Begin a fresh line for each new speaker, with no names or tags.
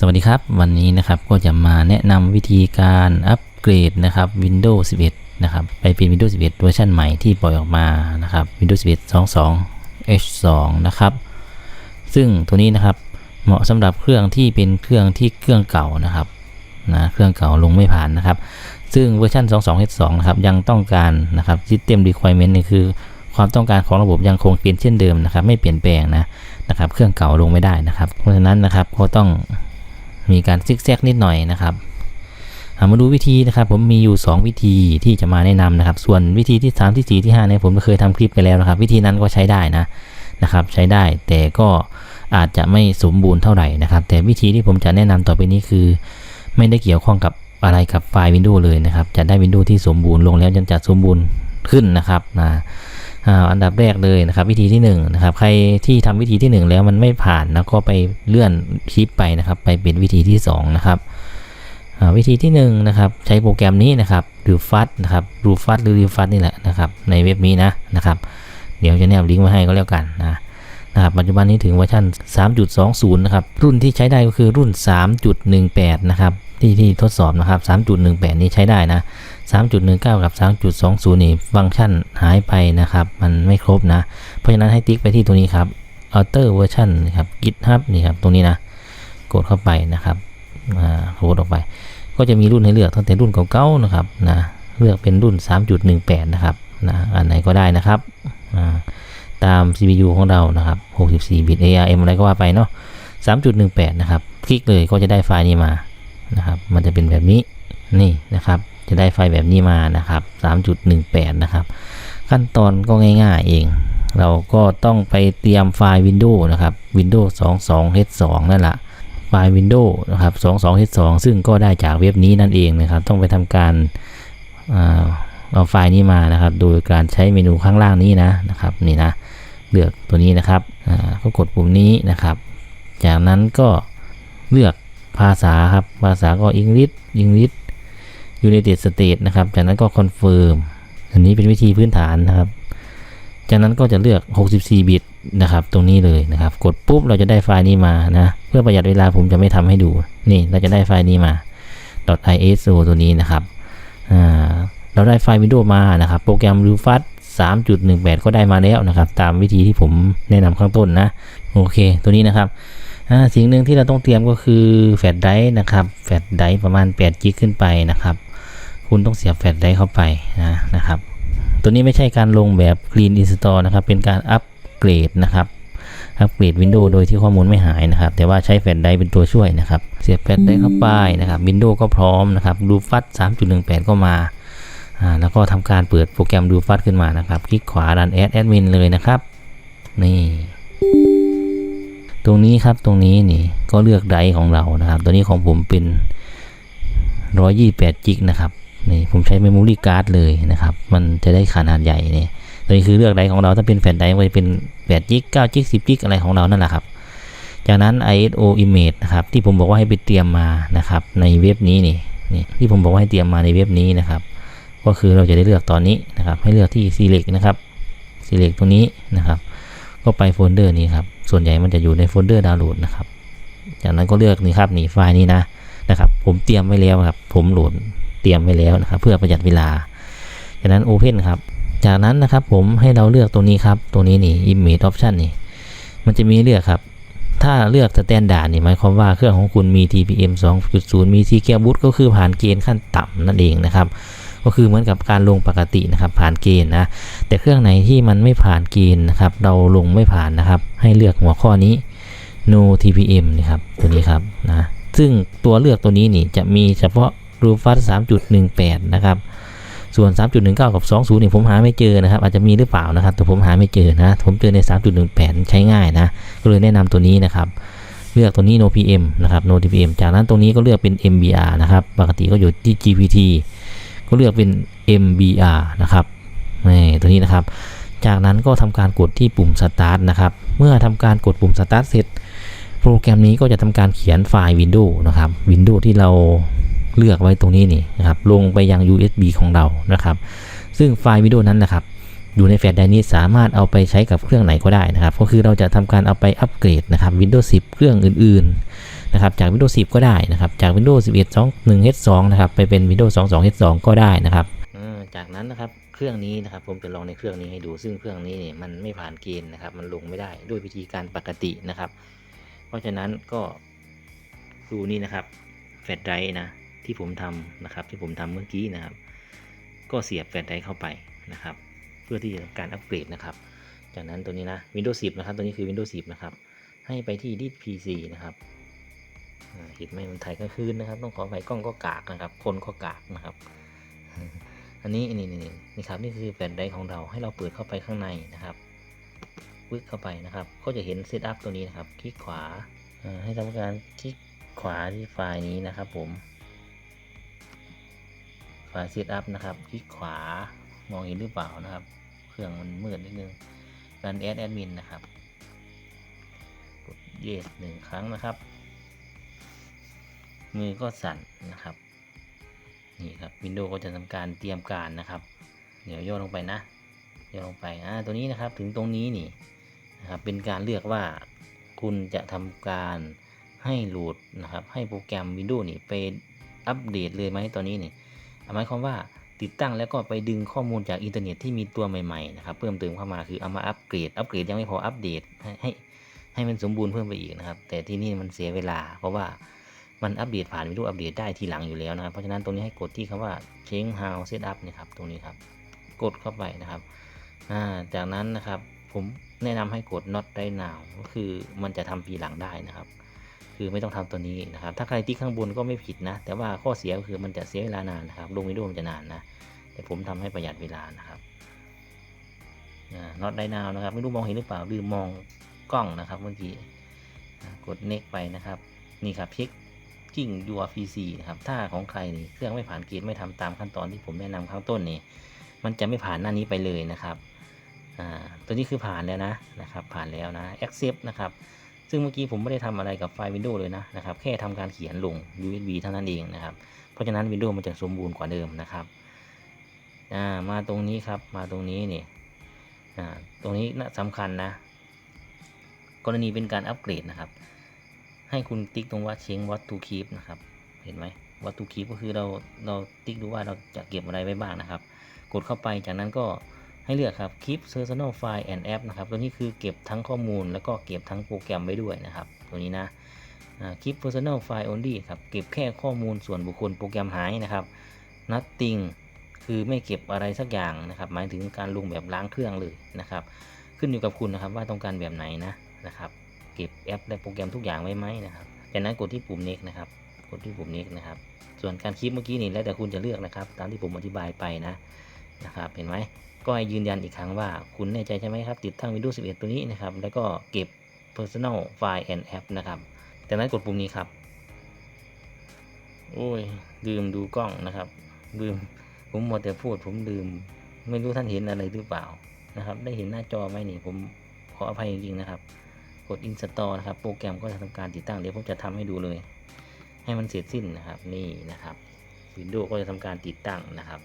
สวัสดีครับ วันนี้นะครับก็จะมาแนะนำวิธีการอัปเกรดนะครับ Windows 11 นะครับไปเป็น Windows 11 เวอร์ชันใหม่ที่ปล่อยออกมานะครับ Windows 11 22 H2 นะครับ ซึ่งตัวนี้นะครับเหมาะสำหรับเครื่องที่เป็นเครื่องที่เครื่องเก่านะครับนะเครื่องเก่าลงไม่ผ่านนะครับ ซึ่งเวอร์ชัน22 H2 นะครับยังต้องการนะครับ System Requirement นี่คือความต้องการของระบบยังคงเป็นเช่นเดิมนะครับ ไม่เปลี่ยนแปลงนะนะครับ เครื่องเก่าลงไม่ได้นะครับ เพราะฉะนั้นนะครับก็ต้อง มีการซิกแซกนิดหน่อยนะครับามาดูวิธีนะครับผมมีอยู่ 2 วิธีที่จะมาแนะนำนะครับ ส่วนวิธีที่ 3 ที่ 4 ที่5เนี่ยผมเคยทำคลิปไปแล้วนะครับ วิธีนั้นก็ใช้ได้นะนะครับใช้ได้แต่ก็อาจจะไม่สมบูรณ์เท่าไหร่นะครับ แต่วิธีที่ผมจะแนะนำต่อไปนี้คือ ไม่ได้เกี่ยวข้องกับอะไรกับไฟล์ Windows เลยนะครับ จะได้ Windows ที่สมบูรณ์ลงแล้วจะจะสมบูรณ์ขึ้นนะครับนะ อ่าอันดับแรกเลยนะครับวิธีที่1นงนะครับใครที่ทำวิธีที่ 1 แล้วมันไม่ผ่านแล้วก็ไปเลื่อนคลิปไปนะครับ ไปเป็นวิธีที่2นะครับวิธีที่1นงนะครับใช้โปรแกรมนี้นะครับรือฟัดนะครับรูฟัดหรือรีฟัดนี่แหละนะครับในเว็บนี้นะนะครับ เดี๋ยวจะแนบลิงก์ไว้ให้ก็แล้วกันนะนะครับปัจจุบันนี้ถึงเวอร์ชัน3.20 นะครับ รุ่นที่ใช้ได้ก็คือรุ่น 3.18 นะครับ ที่ที่ทดสอบนะครับ 3.18 นี้ใช้ได้นะ 3.19 กับ 3.20 นี่ฟังก์ชันหายไปนะครับ มันไม่ครบนะ เพราะฉะนั้นให้ติ๊กไปที่ตัวนี้ครับ Alter Version ครับ GitHub นี่ครับ ตรงนี้นะ กดเข้าไปนะครับอ่าโหลดออกไป ก็จะมีรุ่นให้เลือกตั้งแต่รุ่นเก่าๆนะครับนะเลือกเป็นรุ่น 3.18 นะครับนะอันไหนก็ได้นะครับอ่าตาม CPU ของเรานะครับ 64 บิต ARM อะไรก็ว่าไปเนาะ 3.18 นะครับ คลิกเลยก็จะได้ไฟล์นี้มานะครับ มันจะเป็นแบบนี้นี่นะครับ จะได้ไฟล์แบบนี้มานะครับ 3.18 นะครับ ขั้นตอนก็ง่ายๆเอง เราก็ต้องไปเตรียมไฟล์ Windows นะครับ Windows 22 H2 นั่นแหละไฟล์ Windows นะครับ22 H2 ซึ่งก็ได้จากเว็บนี้นั่นเองนะครับ ต้องไปทำการเอาไฟล์นี้มานะครับ โดยการใช้เมนูข้างล่างนี้นะนะครับนี่นะเลือกตัวนี้นะครับก็กดปุ่มนี้นะครับ จากนั้นก็เลือกภาษาครับภาษาก็อังกฤษอังกฤษ United States นะครับ จากนั้นก็คอนเฟิร์มอันนี้เป็นวิธีพื้นฐานนะครับ จากนั้นก็จะเลือก 64 บิตนะครับ ตรงนี้เลยนะครับ กดปุ๊บเราจะได้ไฟล์นี้มานะ เพื่อประหยัดเวลาผมจะไม่ทำให้ดู นี่เราจะได้ไฟล์นี้มา .iso ตัวนี้นะครับอ่าเราได้ไฟล์ Windows มานะครับ โปรแกรม r u f a s 3.18 ก็ได้มาแล้วนะครับ ตามวิธีที่ผมแนะนำข้างต้นนะ โอเค ตัวนี้นะครับอ่าสิ่งหนึ่งที่เราต้องเตรียมก็คือแฟลชไดร์นะครับ แฟลชไดร์ประมาณ8กิกขึ้นไปนะครับ คุณต้องเสียบแฟลชไดรฟ์เข้าไปนะนะครับ ตัวนี้ไม่ใช่การลงแบบ Clean Install นะครับ เป็นการอัปเกรดนะครับอัปเกรด Windows โดยที่ข้อมูลไม่หายนะครับ แต่ว่าใช้แฟลชไดรฟ์เป็นตัวช่วยนะครับ เสียบแฟลชไดรฟ์เข้าไปนะครับ Windows ก็พร้อมนะครับดูฟัด3.18 ก็มาอ่าแล้วก็ทำการเปิดโปรแกรมดูฟัดขึ้นมานะครับ คลิกขวาดันแอดแอดมินเลยนะครับ นี่ ตรงนี้ครับตรงนี้นี่ก็เลือกไดรฟ์ของเรานะครับ ตัวนี้ของผมเป็น 128 จิกนะครับ นี่ผมใช้เมมโมรี่การ์ดเลยนะครับ มันจะได้ขนาดใหญ่เนี่ยตัวนี้คือเลือกไดของเราถ้าเป็นแผ่นไดรฟ์ก็จะเป็น8จิก9จิก10จิกอะไรของเรานั่นแหละครับ จากนั้น ISO image นะครับที่ผมบอกว่าให้ไปเตรียมมานะครับ ในเว็บนี้นี่นี่ที่ผมบอกว่าให้เตรียมมาในเว็บนี้นะครับ ก็คือเราจะได้เลือกตอนนี้นะครับ ให้เลือกที่ select นะครับ select ตรงนี้นะครับ ก็ไปโฟลเดอร์นี้ครับ ส่วนใหญ่มันจะอยู่ในโฟลเดอร์ดาวน์โหลดนะครับ จากนั้นก็เลือกนี่ครับนี่ไฟล์นี้นะนะครับ ผมเตรียมไว้แล้วครับ ผมโหลด เตรียมไว้แล้วนะครับ เพื่อประหยัดเวลา จากนั้น Open ครับ จากนั้นนะครับผมให้เราเลือกตรงนี้ครับตรงนี้นี่ Image Option นี่ มันจะมีเลือกครับ ถ้าเลือก Standard นี่หมายความว่าเครื่องของคุณมี TPM 2.0 มี Secure Boot ก็คือผ่านเกณฑ์ขั้นต่ำนั่นเองนะครับก็คือเหมือนกับการลงปกตินะครับผ่านเกณฑ์นะแต่เครื่องไหนที่มันไม่ผ่านเกณฑ์นะครับ เราลงไม่ผ่านนะครับ ให้เลือกหัวข้อนี้ no TPM นะครับตัวนี้ครับนะซึ่งตัวเลือกตัวนี้นี่จะมีเฉพาะ Rufus 3.18 นะครับ ส่วน 3.19 กับ 20นี่ยผมหาไม่เจอนะครับ อาจจะมีหรือเปล่านะครับ แต่ผมหาไม่เจอนะ ผมเจอใน 3.18 ใช้ง่ายนะ ก็เลยแนะนำตัวนี้นะครับ เลือกตัวนี้ no PM นะครับ no pm จากนั้นตรงนี้ก็เลือกเป็น MBR นะครับ ปกติก็อยู่ที่ GPT ก็เลือกเป็น MBR นะครับนี่ตัวนี้นะครับ จากนั้นก็ทำการกดที่ปุ่ม start นะครับ เมื่อทำการกดปุ่ม start เสร็จ โปรแกรมนี้ก็จะทำการเขียนไฟล์ Windows นะครับ Windows ที่เรา เลือกไว้ตรงนี้นี่นะครับลงไปยัง USB ของเรานะครับ ซึ่งไฟล์ Windows นั้นนะครับอยู่ในแฟลชไดร์นี้สามารถเอาไปใช้กับเครื่องไหนก็ได้นะครับ ก็คือเราจะทำการเอาไปอัปเกรดนะครับ Windows 10 เครื่องอื่นๆนะครับจาก Windows 10 ก็ได้นะครับ จาก Windows 11 21 H2 นะครับไปเป็น Windows 22 H2 ก็ได้นะครับจากนั้นนะครับเครื่องนี้นะครับผมจะลองในเครื่องนี้ให้ดู ซึ่งเครื่องนี้เนี่ยมันไม่ผ่านเกณฑ์นะครับ มันลงไม่ได้ด้วยวิธีการปกตินะครับ เพราะฉะนั้นก็ดูนี่นะครับแฟลชไดร์นะ ที่ผมทำนะครับ ที่ผมทำเมื่อกี้นะครับ ก็เสียบแฟลชไดร์เข้าไปนะครับ เพื่อที่จะทำการอัปเกรดนะครับ จากนั้นตัวนี้นะ Windows 10 นะครับ ตัวนี้คือ Windows 10 นะครับ ให้ไปที่ดิส PC นะครับเห็นไหมมันถ่ายกลางคืนนะครับ ต้องขอไฟกล้องก็กากนะครับ คนก็กากนะครับ อันนี้นี่นี่นี่นี่ครับนี่คือแฟลชไดร์ของเราให้เราเปิดเข้าไปข้างในนะครับวึกเข้าไปนะครับ ก็จะเห็นเซตอัพตัวนี้นะครับ คลิกขวาให้ทำการคลิกขวาที่ไฟล์นี้นะครับผม ไฟล์เซตอัพนะครับคลิกขวามองเห็นหรือเปล่านะครับ เครื่องมันมืดนิดนึงการแอดแอดมินนะครับกด yes หนึ่งครั้งนะครับ มือก็สั่นนะครับนี่ครับ Windows ก็จะทำการเตรียมการนะครับ เดี๋ยวโยนลงไปนะโยนลงไปอ่าตัวนี้นะครับถึงตรงนี้นี่นะครับเป็นการเลือกว่าคุณจะทำการให้โหลดนะครับ ให้โปรแกรม Windows นี่ไปอัปเดตเลยไหมตอนนี้นี่ หมายความว่าติดตั้งแล้วก็ไปดึงข้อมูลจากอินเทอร์เน็ตที่มีตัวใหม่ๆนะครับเพิ่มเติมเข้ามาคือเอามาอัปเกรดอัปเกรดยังไม่พออัปเดตให้ให้ให้มันสมบูรณ์เพิ่มไปอีกนะครับ แต่ที่นี่มันเสียเวลา เพราะว่ามันอัปเดตผ่านวิดีโออัปเดตได้ทีหลังอยู่แล้วนะครับ เพราะฉะนั้นตรงนี้ให้กดที่คำว่า change how setup นะครับตรงนี้ครับกดเข้าไปนะครับาจากนั้นนะครับผมแนะนำให้กด not right now ก็คือมันจะทำปีหลังได้นะครับ คือไม่ต้องทำตัวนี้นะครับ ถ้าใครติ๊กข้างบนก็ไม่ผิดนะ แต่ว่าข้อเสียก็คือมันจะเสียเวลานานนะครับ ลงวิดีโอมันจะนานนะ แต่ผมทำให้ประหยัดเวลานะครับอ่า not right now นะครับ ไม่รู้มองเห็นหรือเปล่าลืมมองกล้องนะครับเมื่อกี้ กด next ไปนะครับ นี่ครับเช็คกิ้ง your PC นะครับ ถ้าของใครนี่เครื่องไม่ผ่านเกณฑ์ไม่ทำตามขั้นตอนที่ผมแนะนำข้างต้นนี่ มันจะไม่ผ่านหน้านี้ไปเลยนะครับ ตัวนี้คือผ่านแล้วนะนะครับ ผ่านแล้วนะ accept นะครับ ซึ่งเมื่อกี้ผมไม่ได้ทำอะไรกับไฟล์ Windows เลยนะนะครับ แค่ทำการเขียนลง USB เท่านั้นเองนะครับ เพราะฉะนั้น Windows มันจะสมบูรณ์กว่าเดิมนะครับมาตรงนี้ครับ มาตรงนี้นี่ตรงนี้นะสำคัญนะ กรณีเป็นการอัปเกรดนะครับ ให้คุณติ๊กตรงว่า change what to keep นะครับ เห็นไหม what to keep ก็คือเราเราติ๊กดูว่าเราจะเก็บอะไรไว้บ้างนะครับ กดเข้าไปจากนั้นก็ ให้เลือกครับ keep personal file and app นะครับ ตัวนี้คือเก็บทั้งข้อมูลแล้วก็เก็บทั้งโปรแกรมไว้ด้วยนะครับ ตัวนี้นะอ่า keep personal file only ครับ เก็บแค่ข้อมูลส่วนบุคคลโปรแกรมหายนะครับ nothing คือไม่เก็บอะไรสักอย่างนะครับ หมายถึงการลงแบบล้างเครื่องเลยนะครับ ขึ้นอยู่กับคุณนะครับว่าต้องการแบบไหนนะนะครับ เก็บแอปและโปรแกรมทุกอย่างไว้ไหมนะครับจากนั้นกดที่ปุ่ม next นะครับ กดที่ปุ่ม next นะครับ ส่วนการคลิปเมื่อกี้นี่แล้วแต่คุณจะเลือกนะครับ ตามที่ผมอธิบายไปนะนะครับ เห็นไหม ก็ยืนยันอีกครั้งว่าคุณแน่ใจใช่ไหมครับ ติดตั้ง Windows 11 ตัวนี้นะครับ แล้วก็เก็บ personal file and app นะครับจากนั้นกดปุ่มนี้ครับ โอ้ย ลืมดูกล้องนะครับ ลืม ผมหมดแต่พูด ผมลืม ไม่รู้ท่านเห็นอะไรหรือเปล่านะครับ ได้เห็นหน้าจอไหมนี่ ผมขออภัยจริงๆนะครับ กด install นะครับ โปรแกรมก็จะทำการติดตั้ง เดี๋ยวผมจะทำให้ดูเลย ให้มันเสร็จสิ้นนะครับ นี่นะครับ Windows ก็จะทำการติดตั้งนะครับ